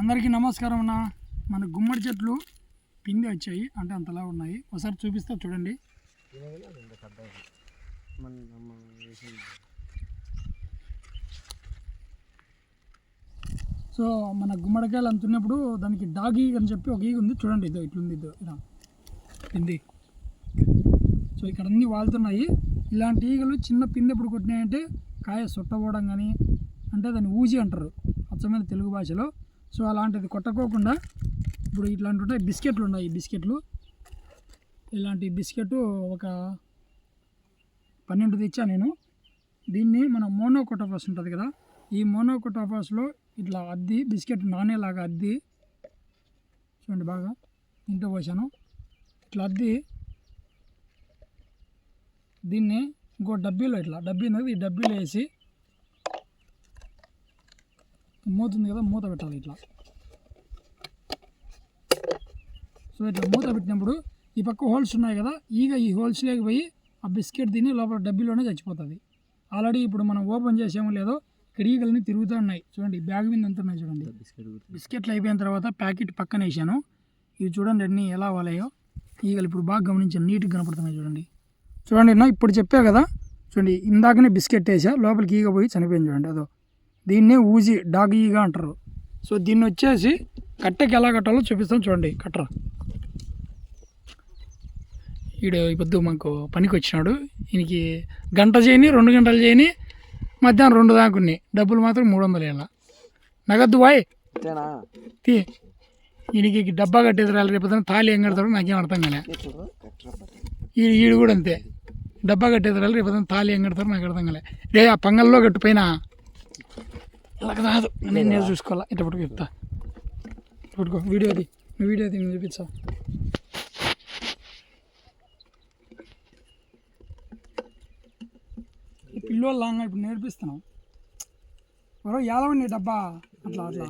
అందరికీ నమస్కారం అన్న. మన గుమ్మడి చెట్లు పిండి వచ్చాయి. అంటే అంతలా ఉన్నాయి. ఒకసారి చూపిస్తా చూడండి. సో మన గుమ్మడికాయలు అంతున్నప్పుడు దానికి దానికి డాగి అని చెప్పి ఒక ఈగ ఉంది. చూడండి ఇదో ఇట్లుంది ఇదో. ఇలా పిండి. సో ఇక్కడ అన్నీ వాళ్తున్నాయి. ఇలాంటి ఈగలు చిన్న పిండి ఎప్పుడు కొట్టినాయంటే కాయ సుట్టపోవడం కానీ అంటే దాన్ని ఊజి అంటారు. అచ్చమైన తెలుగు భాషలో. సో అలాంటిది కొట్టకోకుండా ఇప్పుడు ఇట్లాంటి ఉంటాయి బిస్కెట్లు ఉన్నాయి ఈ బిస్కెట్లు. ఇలాంటి బిస్కెట్ ఒక పన్నెండు తెచ్చా నేను. దీన్ని మన మోనోకోటోఫాస్ ఉంటుంది కదా ఈ మోనోకోటోఫాస్లో ఇట్లా అద్ది బిస్కెట్ నానేలాగా అద్ది. చూడండి బాగా ఇంట్లో పోసాను. ఇట్లా అద్ది. దీన్ని ఇంకో డబ్బీలో ఇట్లా డబ్బీ ఉన్నది ఈ డబ్బీలో వేసి మూత ఉంది కదా మూత పెట్టాలి ఇట్లా. సో ఇట్లా మూత పెట్టినప్పుడు ఈ పక్క హోల్స్ ఉన్నాయి కదా ఈగ ఈ హోల్స్లోకి పోయి ఆ బిస్కెట్ తిని లోపల డబ్బీలోనే చచ్చిపోతుంది. ఆల్రెడీ ఇప్పుడు మనం ఓపెన్ చేసామో లేదో ఇక్కడ ఈగలని తిరుగుతూ ఉన్నాయి. చూడండి బ్యాగ్ మీద ఎంత ఉన్నాయి చూడండి. బిస్కెట్లు అయిపోయిన తర్వాత ప్యాకెట్ పక్కన వేసాను. ఇవి చూడండి అన్నీ ఎలా వాలాయో. ఈగలు ఇప్పుడు బాగా గమనించాను నీట్గా కనపడుతున్నాయి చూడండి. చూడండి నా ఇప్పుడు చెప్పా కదా చూడండి ఇందాకనే బిస్కెట్ వేసా లోపలికి ఈగ పోయి చనిపోయింది చూడండి అదో. దీన్నే ఊజి డాగ్ ఈగ అంటారు. సో దీన్ని వచ్చేసి కట్టెకి ఎలా కట్టాలో చూపిస్తాను చూడండి కట్టరా ఈడు పొద్దు మాకు పనికి వచ్చినాడు ఈయనకి గంట చేయని రెండు గంటలు చేయని మధ్యాహ్నం రెండు దాకా ఉన్నాయి. డబ్బులు మాత్రం మూడు వందలు వేయాల నగద్దు వాయ్. తీ. ఈయనకి డబ్బా కట్టేది రాలి రేపు పొద్దున్న తాళి ఏం కడతాడో నాకేం అర్థం కాలే. ఈ ఈడు కూడా అంతే. డబ్బా కట్టేది రాలి రేపు తాళి ఏం కడతారో నాకు అర్థం కాలే. రే ఆ పంగల్లో కట్టు పైన ఇలా కాదు నేను నేను చూసుకోవాలా? పట్టుకు చెప్తా. పట్టుకో వీడియో అది. నువ్వు వీడియో అది నువ్వు చూపించావు పిల్లోళ్ళు లాగా ఇప్పుడు నేర్పిస్తున్నాం ఎవరో యాదవండి డబ్బా? అట్లా అట్లా.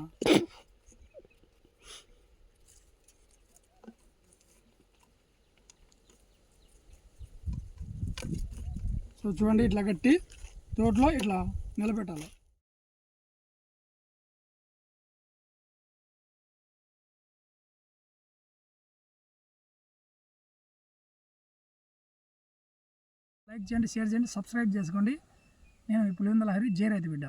సో చూడండి ఇట్లా కట్టి తోటలో ఇట్లా నిలబెట్టాలి. లైక్ చేయండి షేర్ చేయండి సబ్స్క్రైబ్ చేసుకోండి. నేను ఇప్పుడు హరి జయ రైతు బిడ్డ.